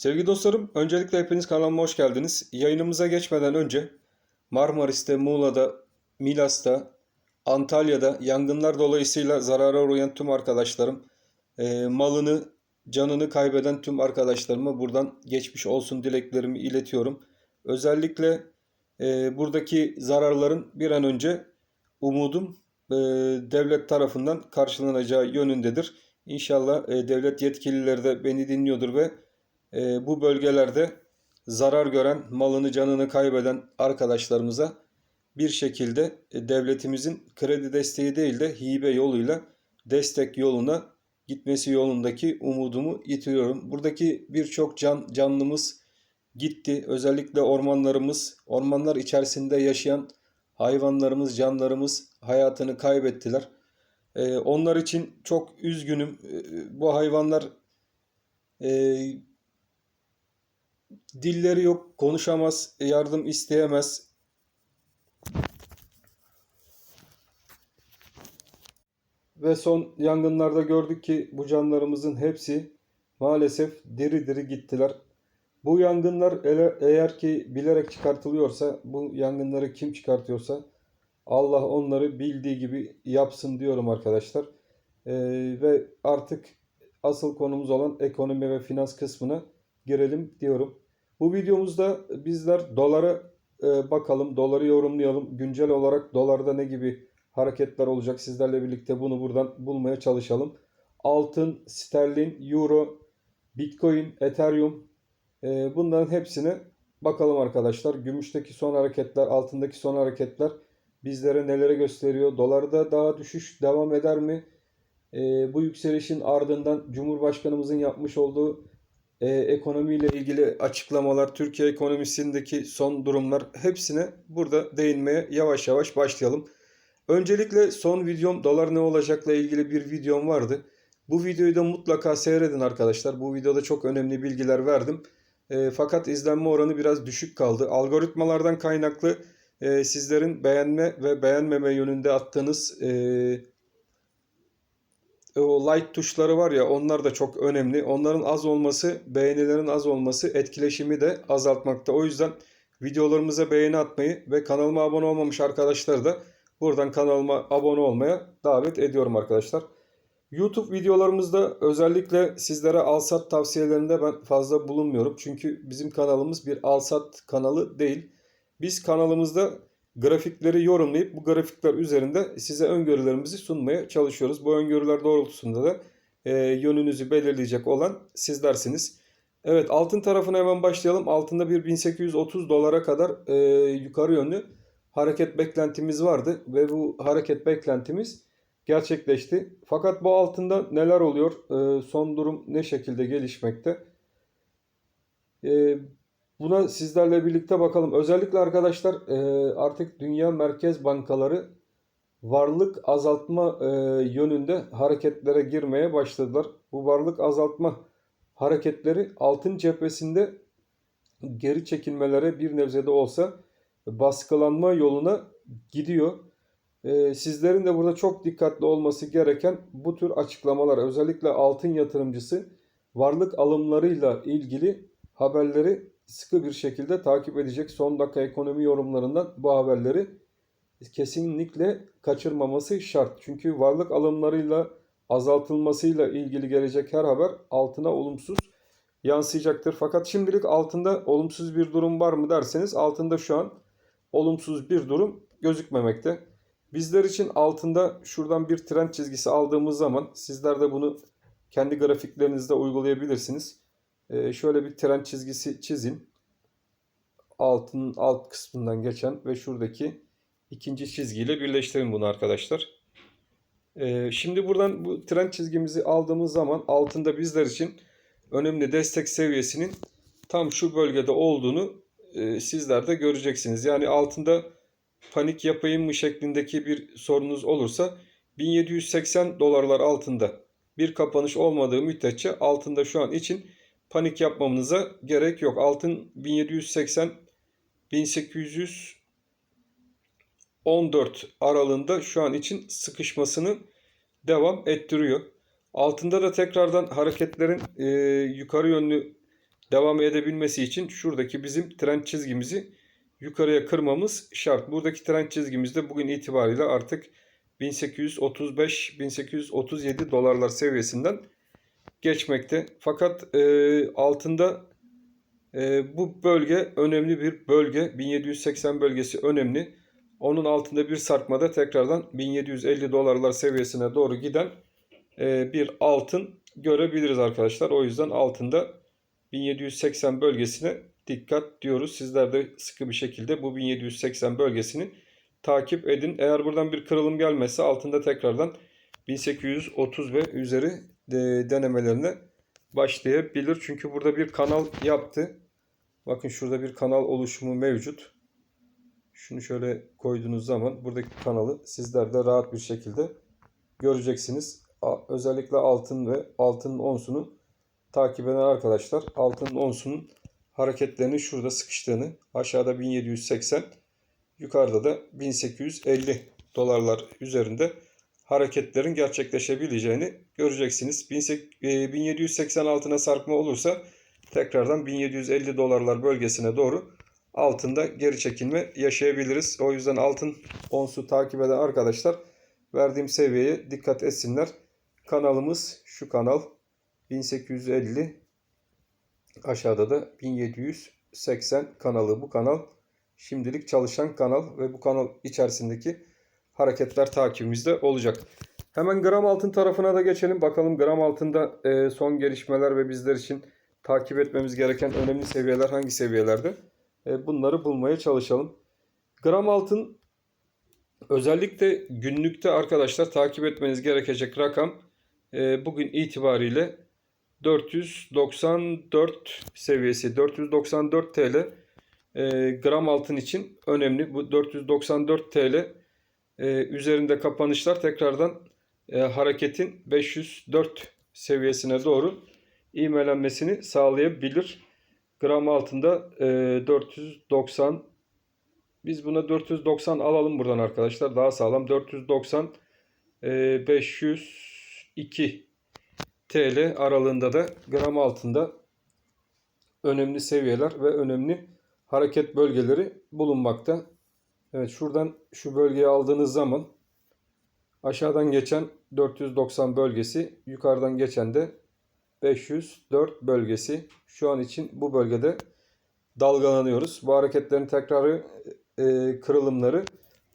Sevgili dostlarım, öncelikle hepiniz kanalıma hoş geldiniz. Yayınımıza geçmeden önce Marmaris'te, Muğla'da, Milas'ta, Antalya'da yangınlar dolayısıyla zarara uğrayan tüm arkadaşlarım, e, malını, canını kaybeden tüm arkadaşlarıma buradan geçmiş olsun dileklerimi iletiyorum. Özellikle e, buradaki zararların bir an önce umudum e, devlet tarafından karşılanacağı yönündedir. İnşallah e, devlet yetkilileri de beni dinliyordur ve e, bu bölgelerde zarar gören, malını canını kaybeden arkadaşlarımıza bir şekilde e, devletimizin kredi desteği değil de hibe yoluyla destek yoluna gitmesi yolundaki umudumu yitiriyorum. Buradaki birçok can canlımız gitti. Özellikle ormanlarımız, ormanlar içerisinde yaşayan hayvanlarımız, canlarımız hayatını kaybettiler. E, onlar için çok üzgünüm. E, bu hayvanlar e, dilleri yok, konuşamaz, yardım isteyemez. Ve son yangınlarda gördük ki bu canlarımızın hepsi maalesef diri diri gittiler. Bu yangınlar ele- eğer ki bilerek çıkartılıyorsa, bu yangınları kim çıkartıyorsa Allah onları bildiği gibi yapsın diyorum arkadaşlar. Ee, ve artık asıl konumuz olan ekonomi ve finans kısmına girelim diyorum. Bu videomuzda bizler dolara e, bakalım, doları yorumlayalım. Güncel olarak dolarda ne gibi hareketler olacak sizlerle birlikte bunu buradan bulmaya çalışalım. Altın, sterlin, euro, bitcoin, ethereum e, bunların hepsine bakalım arkadaşlar. Gümüşteki son hareketler, altındaki son hareketler bizlere nelere gösteriyor? Dolarda daha düşüş devam eder mi? E, bu yükselişin ardından Cumhurbaşkanımızın yapmış olduğu e, ekonomiyle ilgili açıklamalar, Türkiye ekonomisindeki son durumlar hepsine burada değinmeye yavaş yavaş başlayalım. Öncelikle son videom dolar ne olacakla ilgili bir videom vardı. Bu videoyu da mutlaka seyredin arkadaşlar. Bu videoda çok önemli bilgiler verdim. E, fakat izlenme oranı biraz düşük kaldı. Algoritmalardan kaynaklı e, sizlerin beğenme ve beğenmeme yönünde attığınız e, o like tuşları var ya onlar da çok önemli. Onların az olması, beğenilerin az olması etkileşimi de azaltmakta. O yüzden videolarımıza beğeni atmayı ve kanalıma abone olmamış arkadaşları da buradan kanalıma abone olmaya davet ediyorum arkadaşlar. YouTube videolarımızda özellikle sizlere alsat tavsiyelerinde ben fazla bulunmuyorum. Çünkü bizim kanalımız bir alsat kanalı değil. Biz kanalımızda grafikleri yorumlayıp bu grafikler üzerinde size öngörülerimizi sunmaya çalışıyoruz. Bu öngörüler doğrultusunda da e, yönünüzü belirleyecek olan sizlersiniz. Evet altın tarafına hemen başlayalım. Altında bir 1830 dolara kadar e, yukarı yönlü hareket beklentimiz vardı ve bu hareket beklentimiz gerçekleşti. Fakat bu altında neler oluyor? E, son durum ne şekilde gelişmekte? E, Buna sizlerle birlikte bakalım. Özellikle arkadaşlar e, artık dünya merkez bankaları varlık azaltma e, yönünde hareketlere girmeye başladılar. Bu varlık azaltma hareketleri altın cephesinde geri çekilmelere bir nebze de olsa baskılanma yoluna gidiyor. E, sizlerin de burada çok dikkatli olması gereken bu tür açıklamalar özellikle altın yatırımcısı varlık alımlarıyla ilgili haberleri sıkı bir şekilde takip edecek son dakika ekonomi yorumlarından bu haberleri kesinlikle kaçırmaması şart. Çünkü varlık alımlarıyla azaltılmasıyla ilgili gelecek her haber altına olumsuz yansıyacaktır. Fakat şimdilik altında olumsuz bir durum var mı derseniz altında şu an olumsuz bir durum gözükmemekte. Bizler için altında şuradan bir trend çizgisi aldığımız zaman sizler de bunu kendi grafiklerinizde uygulayabilirsiniz. Ee, şöyle bir trend çizgisi çizin. Altın alt kısmından geçen ve şuradaki ikinci çizgiyle birleştirin bunu arkadaşlar. Ee, şimdi buradan bu trend çizgimizi aldığımız zaman altında bizler için önemli destek seviyesinin tam şu bölgede olduğunu e, sizler de göreceksiniz. Yani altında panik yapayım mı şeklindeki bir sorunuz olursa 1780 dolarlar altında bir kapanış olmadığı müddetçe altında şu an için panik yapmamıza gerek yok. Altın 1780 1814 aralığında şu an için sıkışmasını devam ettiriyor. Altında da tekrardan hareketlerin e, yukarı yönlü devam edebilmesi için şuradaki bizim trend çizgimizi yukarıya kırmamız şart. Buradaki trend çizgimiz de bugün itibariyle artık 1835-1837 dolarlar seviyesinden geçmekte. Fakat e, altında e, bu bölge önemli bir bölge. 1780 bölgesi önemli. Onun altında bir sarkmada tekrardan 1750 dolarlar seviyesine doğru giden e, bir altın görebiliriz arkadaşlar. O yüzden altında 1780 bölgesine dikkat diyoruz. Sizler de sıkı bir şekilde bu 1780 bölgesini takip edin. Eğer buradan bir kırılım gelmezse altında tekrardan 1830 ve üzeri de- denemelerine başlayabilir. Çünkü burada bir kanal yaptı. Bakın şurada bir kanal oluşumu mevcut. Şunu şöyle koyduğunuz zaman buradaki kanalı sizler de rahat bir şekilde göreceksiniz. Özellikle altın ve altın onsunu takip eden arkadaşlar altın onsunun hareketlerinin şurada sıkıştığını aşağıda 1780 yukarıda da 1850 dolarlar üzerinde hareketlerin gerçekleşebileceğini göreceksiniz. 1780 altına sarkma olursa tekrardan 1750 dolarlar bölgesine doğru altında geri çekilme yaşayabiliriz. O yüzden altın onsu takip eden arkadaşlar verdiğim seviyeye dikkat etsinler. Kanalımız şu kanal 1850 aşağıda da 1780 kanalı bu kanal şimdilik çalışan kanal ve bu kanal içerisindeki hareketler takibimizde olacak. Hemen gram altın tarafına da geçelim. Bakalım gram altında e, son gelişmeler ve bizler için takip etmemiz gereken önemli seviyeler hangi seviyelerde? E, bunları bulmaya çalışalım. Gram altın özellikle günlükte arkadaşlar takip etmeniz gerekecek rakam e, bugün itibariyle 494 seviyesi 494 TL e, gram altın için önemli. Bu 494 TL üzerinde kapanışlar tekrardan e, hareketin 504 seviyesine doğru ivmelenmesini sağlayabilir. Gram altında e, 490 biz buna 490 alalım buradan arkadaşlar. Daha sağlam. 490 e, 502 TL aralığında da gram altında önemli seviyeler ve önemli hareket bölgeleri bulunmakta. Evet şuradan şu bölgeyi aldığınız zaman aşağıdan geçen 490 bölgesi, yukarıdan geçen de 504 bölgesi. Şu an için bu bölgede dalgalanıyoruz. Bu hareketlerin tekrarı e, kırılımları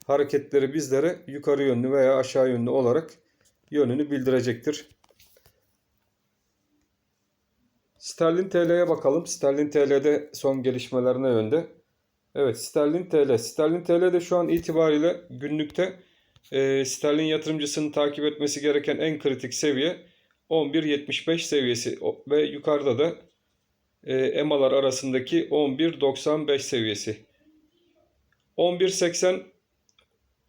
hareketleri bizlere yukarı yönlü veya aşağı yönlü olarak yönünü bildirecektir. Sterlin TL'ye bakalım. Sterlin TL'de son gelişmeler ne yönde? Evet Sterlin TL. Sterlin TL'de şu an itibariyle günlükte e, sterlin yatırımcısının takip etmesi gereken en kritik seviye 11.75 seviyesi ve yukarıda da e, EMA'lar arasındaki 11.95 seviyesi. 11.80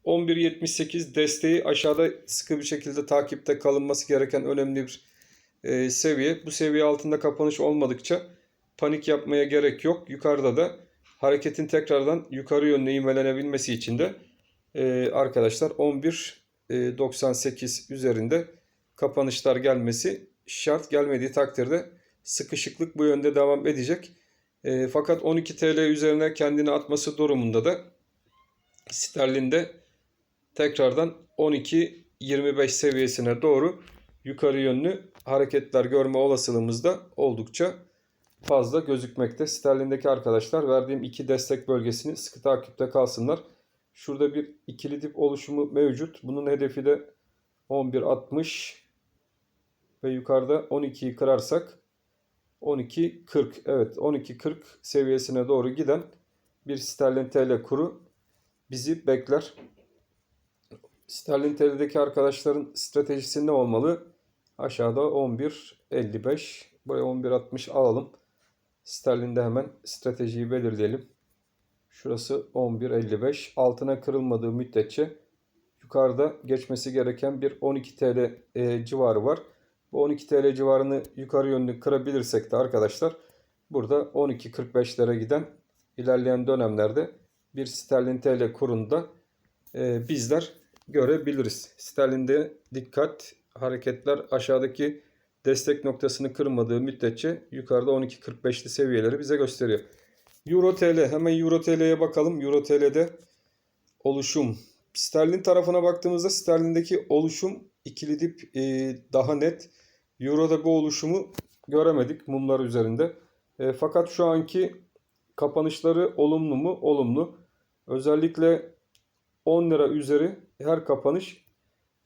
11.78 desteği aşağıda sıkı bir şekilde takipte kalınması gereken önemli bir e, seviye. Bu seviye altında kapanış olmadıkça panik yapmaya gerek yok. Yukarıda da hareketin tekrardan yukarı yönlü ivmelenebilmesi için de e, arkadaşlar 11.98 üzerinde kapanışlar gelmesi şart. Gelmediği takdirde sıkışıklık bu yönde devam edecek. E, fakat 12 TL üzerine kendini atması durumunda da sterlinde tekrardan 12.25 seviyesine doğru yukarı yönlü hareketler görme olasılığımız da oldukça fazla gözükmekte. Sterlindeki arkadaşlar verdiğim iki destek bölgesini sıkı takipte kalsınlar. Şurada bir ikili dip oluşumu mevcut. Bunun hedefi de 11.60 ve yukarıda 12'yi kırarsak 12.40 evet 12.40 seviyesine doğru giden bir sterlin TL kuru bizi bekler. Sterlin TL'deki arkadaşların stratejisi ne olmalı? Aşağıda 11.55 buraya 11.60 alalım. Sterlinde hemen stratejiyi belirleyelim. Şurası 11.55. Altına kırılmadığı müddetçe yukarıda geçmesi gereken bir 12 TL e, civarı var. Bu 12 TL civarını yukarı yönlü kırabilirsek de arkadaşlar burada 12.45'lere giden ilerleyen dönemlerde bir sterlin TL kurunda e, bizler görebiliriz. Sterlinde dikkat hareketler aşağıdaki destek noktasını kırmadığı müddetçe yukarıda 12.45'li seviyeleri bize gösteriyor. Euro TL hemen Euro TL'ye bakalım. Euro TL'de oluşum. Sterlin tarafına baktığımızda sterlindeki oluşum ikili dip e, daha net. Euro'da bu oluşumu göremedik mumlar üzerinde. E, fakat şu anki kapanışları olumlu mu? Olumlu. Özellikle 10 lira üzeri her kapanış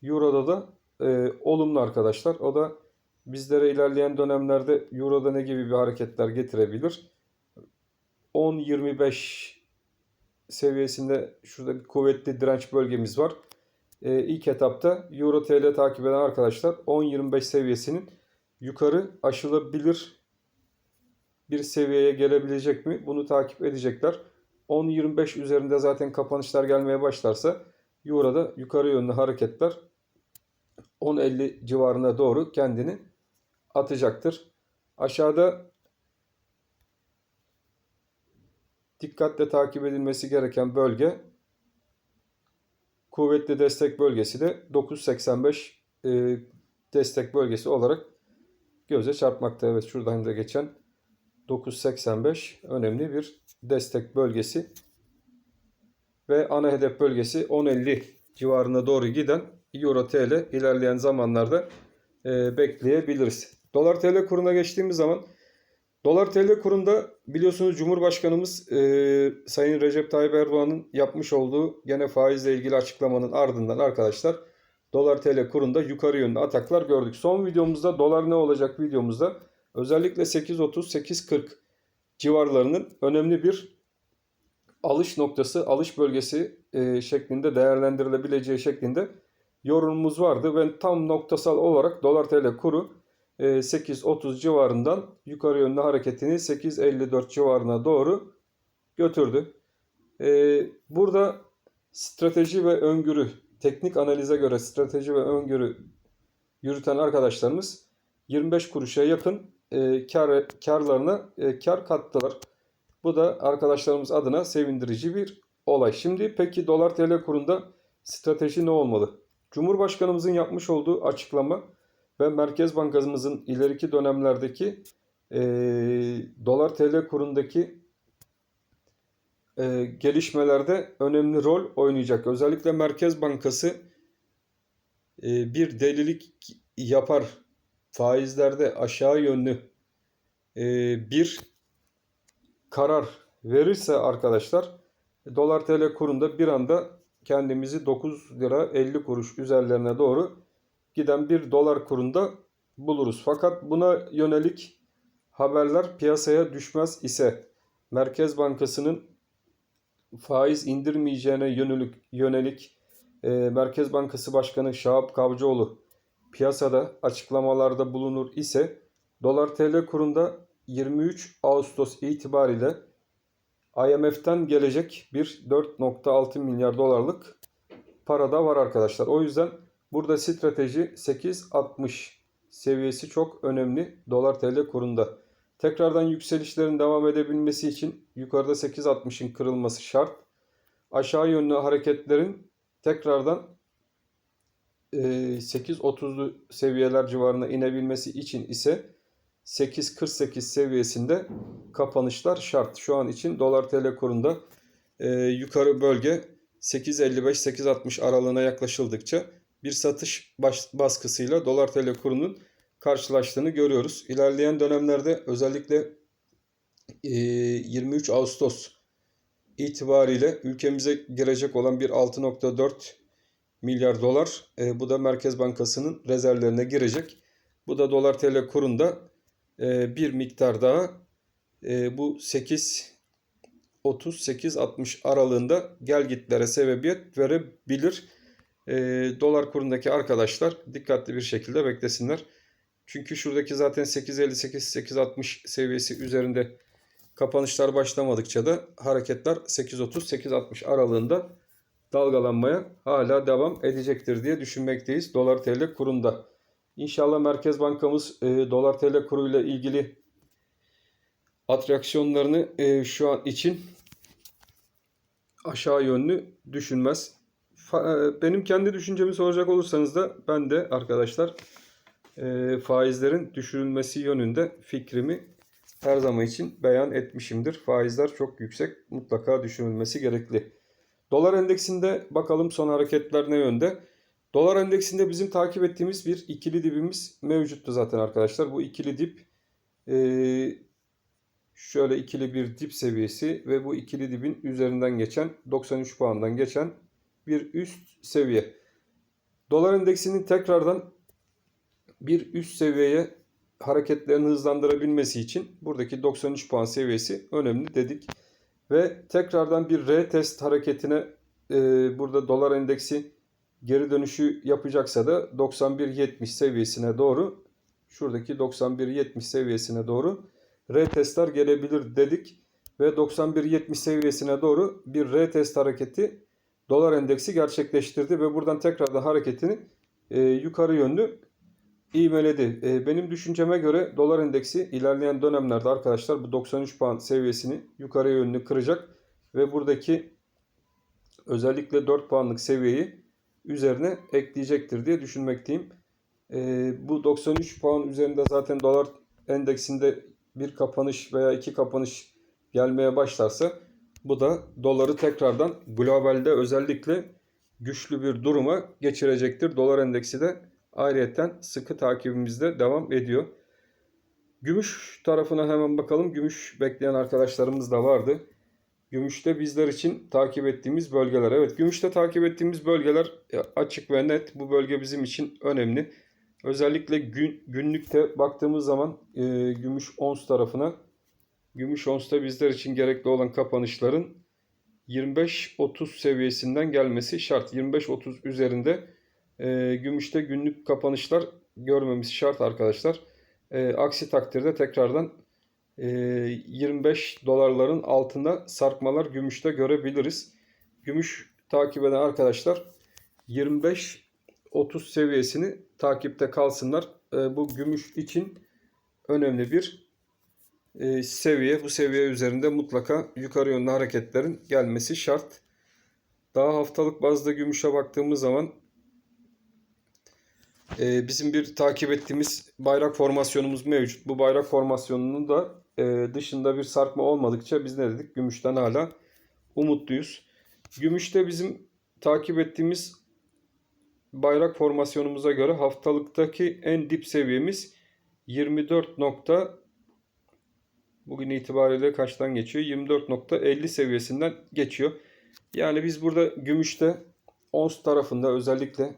Euro'da da e, olumlu arkadaşlar. O da bizlere ilerleyen dönemlerde Euro'da ne gibi bir hareketler getirebilir? 10-25 seviyesinde şurada bir kuvvetli direnç bölgemiz var. E, ilk etapta Euro TL takip eden arkadaşlar 10-25 seviyesinin yukarı aşılabilir bir seviyeye gelebilecek mi? Bunu takip edecekler. 10-25 üzerinde zaten kapanışlar gelmeye başlarsa Euro'da yukarı yönlü hareketler 10.50 civarına doğru kendini atacaktır. Aşağıda dikkatle takip edilmesi gereken bölge kuvvetli destek bölgesi de 9.85 e, destek bölgesi olarak göze çarpmakta. Evet şuradan da geçen 9.85 önemli bir destek bölgesi ve ana hedef bölgesi 10.50 civarına doğru giden Euro TL ilerleyen zamanlarda e, bekleyebiliriz. Dolar TL kuruna geçtiğimiz zaman Dolar TL kurunda biliyorsunuz Cumhurbaşkanımız e, Sayın Recep Tayyip Erdoğan'ın yapmış olduğu gene faizle ilgili açıklamanın ardından arkadaşlar Dolar TL kurunda yukarı yönlü ataklar gördük. Son videomuzda dolar ne olacak videomuzda özellikle 8.30-8.40 civarlarının önemli bir alış noktası, alış bölgesi e, şeklinde değerlendirilebileceği şeklinde yorumumuz vardı ve tam noktasal olarak dolar TL kuru 8.30 civarından yukarı yönlü hareketini 8.54 civarına doğru götürdü. Ee, burada strateji ve öngörü, teknik analize göre strateji ve öngörü yürüten arkadaşlarımız 25 kuruşa yakın e, kar, karlarına e, kar kattılar. Bu da arkadaşlarımız adına sevindirici bir olay. Şimdi peki dolar TL kurunda strateji ne olmalı? Cumhurbaşkanımızın yapmış olduğu açıklama ve Merkez Bankamızın ileriki dönemlerdeki e, dolar TL kurundaki e, gelişmelerde önemli rol oynayacak. Özellikle Merkez Bankası e, bir delilik yapar faizlerde aşağı yönlü e, bir karar verirse arkadaşlar dolar TL kurunda bir anda kendimizi 9 lira 50 kuruş üzerlerine doğru giden bir dolar kurunda buluruz. Fakat buna yönelik haberler piyasaya düşmez ise Merkez Bankası'nın faiz indirmeyeceğine yönelik, yönelik e, Merkez Bankası Başkanı Şahap Kavcıoğlu piyasada açıklamalarda bulunur ise dolar TL kurunda 23 Ağustos itibariyle IMF'den gelecek bir 4.6 milyar dolarlık para da var arkadaşlar. O yüzden Burada strateji 8.60 seviyesi çok önemli dolar TL kurunda. Tekrardan yükselişlerin devam edebilmesi için yukarıda 8.60'ın kırılması şart. Aşağı yönlü hareketlerin tekrardan 8.30'lu seviyeler civarına inebilmesi için ise 8.48 seviyesinde kapanışlar şart. Şu an için dolar TL kurunda yukarı bölge 8.55-8.60 aralığına yaklaşıldıkça bir satış baskısıyla dolar TL kurunun karşılaştığını görüyoruz. İlerleyen dönemlerde özellikle 23 Ağustos itibariyle ülkemize girecek olan bir 6.4 milyar dolar bu da Merkez Bankası'nın rezervlerine girecek. Bu da dolar TL kurunda bir miktar daha bu 8 38-60 aralığında gelgitlere sebebiyet verebilir e, dolar kurundaki arkadaşlar dikkatli bir şekilde beklesinler. Çünkü şuradaki zaten 8.58-8.60 seviyesi üzerinde kapanışlar başlamadıkça da hareketler 8.30-8.60 aralığında dalgalanmaya hala devam edecektir diye düşünmekteyiz dolar TL kurunda. İnşallah Merkez Bankamız e, dolar TL kuruyla ilgili atraksiyonlarını e, şu an için aşağı yönlü düşünmez. E, benim kendi düşüncemi soracak olursanız da ben de arkadaşlar e, faizlerin düşürülmesi yönünde fikrimi her zaman için beyan etmişimdir. Faizler çok yüksek, mutlaka düşürülmesi gerekli. Dolar endeksinde bakalım son hareketler ne yönde? Dolar endeksinde bizim takip ettiğimiz bir ikili dibimiz mevcuttu zaten arkadaşlar. Bu ikili dip e, şöyle ikili bir dip seviyesi ve bu ikili dibin üzerinden geçen 93 puandan geçen bir üst seviye. Dolar endeksinin tekrardan bir üst seviyeye hareketlerini hızlandırabilmesi için buradaki 93 puan seviyesi önemli dedik. Ve tekrardan bir retest hareketine e, burada dolar endeksi geri dönüşü yapacaksa da 91.70 seviyesine doğru şuradaki 91.70 seviyesine doğru retestler gelebilir dedik. Ve 91.70 seviyesine doğru bir retest hareketi dolar endeksi gerçekleştirdi ve buradan tekrardan hareketini e, yukarı yönlü ivmeledi. E, benim düşünceme göre dolar endeksi ilerleyen dönemlerde arkadaşlar bu 93 puan seviyesini yukarı yönlü kıracak ve buradaki özellikle 4 puanlık seviyeyi üzerine ekleyecektir diye düşünmekteyim. E, bu 93 puan üzerinde zaten dolar endeksinde bir kapanış veya iki kapanış gelmeye başlarsa bu da doları tekrardan globalde özellikle güçlü bir duruma geçirecektir. Dolar endeksi de ayrıyeten sıkı takibimizde devam ediyor. Gümüş tarafına hemen bakalım. Gümüş bekleyen arkadaşlarımız da vardı. Gümüşte bizler için takip ettiğimiz bölgeler. Evet gümüşte takip ettiğimiz bölgeler e, açık ve net. Bu bölge bizim için önemli. Özellikle gün, günlükte baktığımız zaman e, gümüş ons tarafına gümüş onsta bizler için gerekli olan kapanışların 25-30 seviyesinden gelmesi şart. 25-30 üzerinde e, gümüşte günlük kapanışlar görmemiz şart arkadaşlar. E, aksi takdirde tekrardan e, 25 dolarların altında sarkmalar gümüşte görebiliriz. Gümüş takip eden arkadaşlar 25 30 seviyesini takipte kalsınlar. E, bu gümüş için önemli bir e, seviye. Bu seviye üzerinde mutlaka yukarı yönlü hareketlerin gelmesi şart. Daha haftalık bazda gümüşe baktığımız zaman e, bizim bir takip ettiğimiz bayrak formasyonumuz mevcut. Bu bayrak formasyonunun da e, dışında bir sarkma olmadıkça biz ne dedik? Gümüşten hala umutluyuz. Gümüşte bizim takip ettiğimiz bayrak formasyonumuza göre haftalıktaki en dip seviyemiz 24 nokta bugün itibariyle kaçtan geçiyor? 24.50 seviyesinden geçiyor. Yani biz burada gümüşte ons tarafında özellikle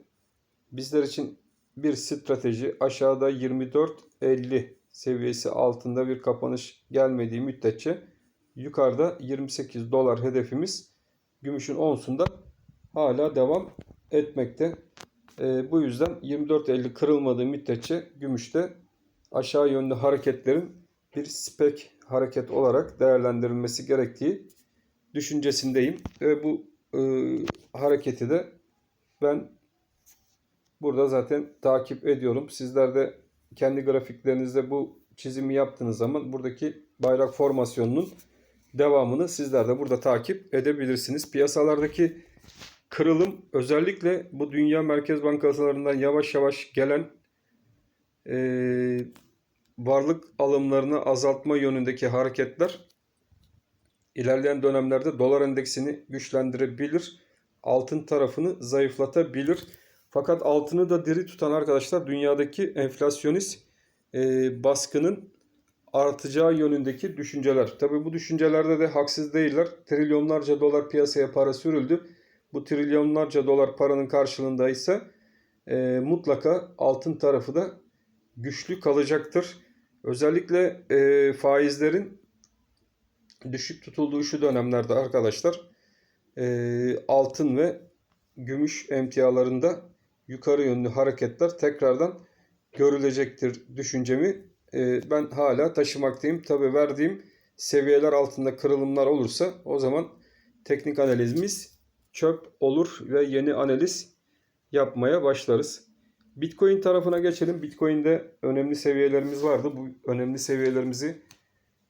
bizler için bir strateji aşağıda 24.50 seviyesi altında bir kapanış gelmediği müddetçe yukarıda 28 dolar hedefimiz gümüşün onsunda hala devam etmekte. E, bu yüzden 24.50 kırılmadığı müddetçe gümüşte aşağı yönlü hareketlerin bir spek hareket olarak değerlendirilmesi gerektiği düşüncesindeyim. Ve bu e, hareketi de ben burada zaten takip ediyorum. Sizler de kendi grafiklerinizde bu çizimi yaptığınız zaman buradaki bayrak formasyonunun devamını sizler de burada takip edebilirsiniz. Piyasalardaki kırılım özellikle bu dünya merkez bankalarından yavaş yavaş gelen e, varlık alımlarını azaltma yönündeki hareketler ilerleyen dönemlerde dolar endeksini güçlendirebilir. Altın tarafını zayıflatabilir. Fakat altını da diri tutan arkadaşlar dünyadaki enflasyonist e, baskının artacağı yönündeki düşünceler. Tabi bu düşüncelerde de haksız değiller. Trilyonlarca dolar piyasaya para sürüldü. Bu trilyonlarca dolar paranın karşılığında ise e, mutlaka altın tarafı da güçlü kalacaktır. Özellikle e, faizlerin düşük tutulduğu şu dönemlerde arkadaşlar e, altın ve gümüş emtialarında yukarı yönlü hareketler tekrardan görülecektir düşüncemi e, ben hala taşımaktayım. Tabi verdiğim seviyeler altında kırılımlar olursa o zaman teknik analizimiz çöp olur ve yeni analiz yapmaya başlarız. Bitcoin tarafına geçelim. Bitcoin'de önemli seviyelerimiz vardı. Bu önemli seviyelerimizi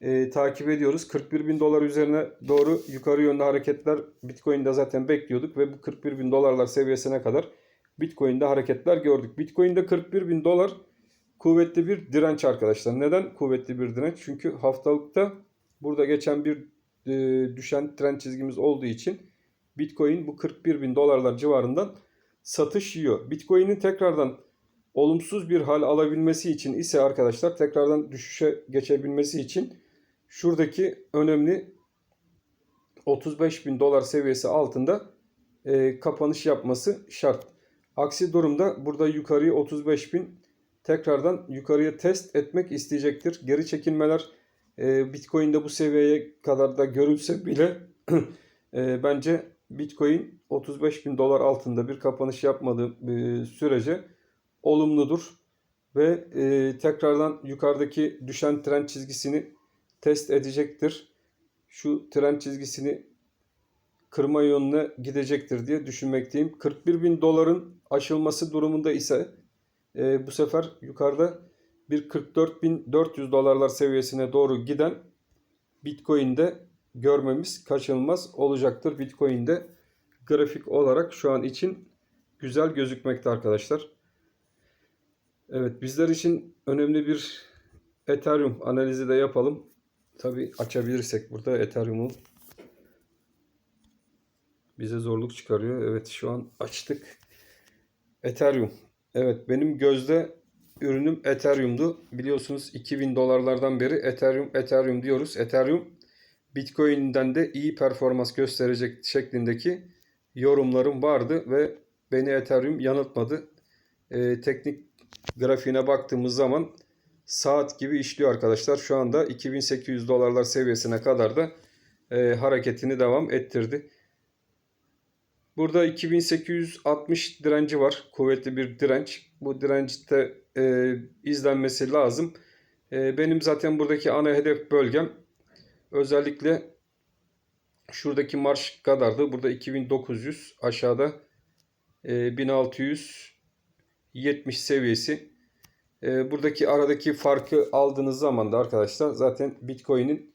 e, takip ediyoruz. 41 bin dolar üzerine doğru yukarı yönlü hareketler Bitcoin'de zaten bekliyorduk ve bu 41 bin dolarlar seviyesine kadar Bitcoin'de hareketler gördük. Bitcoin'de 41 bin dolar kuvvetli bir direnç arkadaşlar. Neden kuvvetli bir direnç? Çünkü haftalıkta burada geçen bir e, düşen trend çizgimiz olduğu için Bitcoin bu 41 bin dolarlar civarından satış yiyor. Bitcoin'in tekrardan olumsuz bir hal alabilmesi için ise arkadaşlar tekrardan düşüşe geçebilmesi için şuradaki önemli 35 bin dolar seviyesi altında e, kapanış yapması şart. Aksi durumda burada yukarıyı 35 bin tekrardan yukarıya test etmek isteyecektir. Geri çekilmeler e, Bitcoin'de bu seviyeye kadar da görülse bile e, bence Bitcoin 35 bin dolar altında bir kapanış yapmadığı e, sürece olumludur. Ve e, tekrardan yukarıdaki düşen trend çizgisini test edecektir. Şu trend çizgisini kırma yönüne gidecektir diye düşünmekteyim. 41 bin doların aşılması durumunda ise e, bu sefer yukarıda bir 44.400 dolarlar seviyesine doğru giden Bitcoin'de görmemiz kaçınılmaz olacaktır. Bitcoin'de grafik olarak şu an için güzel gözükmekte arkadaşlar. Evet bizler için önemli bir Ethereum analizi de yapalım. Tabi açabilirsek burada Ethereum'u bize zorluk çıkarıyor. Evet şu an açtık. Ethereum. Evet benim gözde ürünüm Ethereum'du. Biliyorsunuz 2000 dolarlardan beri Ethereum Ethereum diyoruz. Ethereum Bitcoin'den de iyi performans gösterecek şeklindeki yorumlarım vardı ve beni Ethereum yanıltmadı. Ee, teknik grafiğine baktığımız zaman saat gibi işliyor arkadaşlar. Şu anda 2800 dolarlar seviyesine kadar da e, hareketini devam ettirdi. Burada 2860 direnci var. Kuvvetli bir direnç. Bu dirençte e, izlenmesi lazım. E, benim zaten buradaki ana hedef bölgem özellikle şuradaki marş kadardı. Burada 2900 aşağıda e, 1670 seviyesi. E, buradaki aradaki farkı aldığınız zaman da arkadaşlar zaten Bitcoin'in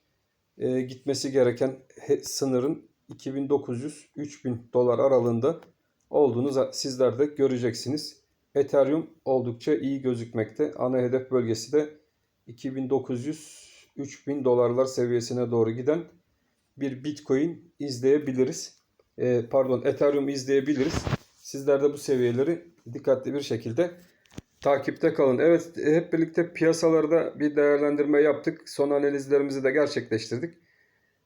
e, gitmesi gereken sınırın 2900-3000 dolar aralığında olduğunu sizler de göreceksiniz. Ethereum oldukça iyi gözükmekte. Ana hedef bölgesi de 2900-3000 dolarlar seviyesine doğru giden bir Bitcoin izleyebiliriz. E, pardon Ethereum izleyebiliriz. Sizler de bu seviyeleri dikkatli bir şekilde takipte kalın. Evet hep birlikte piyasalarda bir değerlendirme yaptık. Son analizlerimizi de gerçekleştirdik.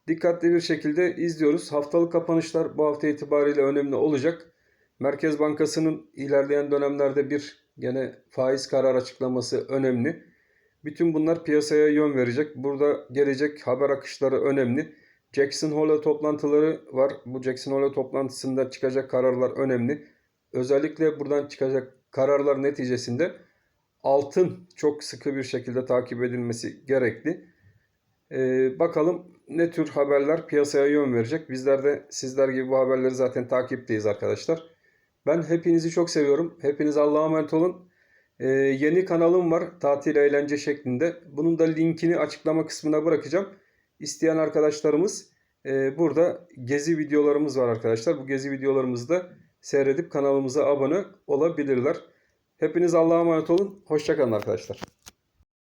Dikkatli bir şekilde izliyoruz. Haftalık kapanışlar bu hafta itibariyle önemli olacak. Merkez Bankası'nın ilerleyen dönemlerde bir gene faiz karar açıklaması önemli. Bütün bunlar piyasaya yön verecek. Burada gelecek haber akışları önemli. Jackson Hole toplantıları var. Bu Jackson Hole toplantısında çıkacak kararlar önemli. Özellikle buradan çıkacak kararlar neticesinde altın çok sıkı bir şekilde takip edilmesi gerekli. Ee, bakalım ne tür haberler piyasaya yön verecek. Bizler de sizler gibi bu haberleri zaten takipteyiz arkadaşlar. Ben hepinizi çok seviyorum. Hepiniz Allah'a emanet olun. Ee, yeni kanalım var tatil eğlence şeklinde. Bunun da linkini açıklama kısmına bırakacağım. İsteyen arkadaşlarımız e, burada gezi videolarımız var arkadaşlar. Bu gezi videolarımızı da seyredip kanalımıza abone olabilirler. Hepiniz Allah'a emanet olun. Hoşçakalın arkadaşlar.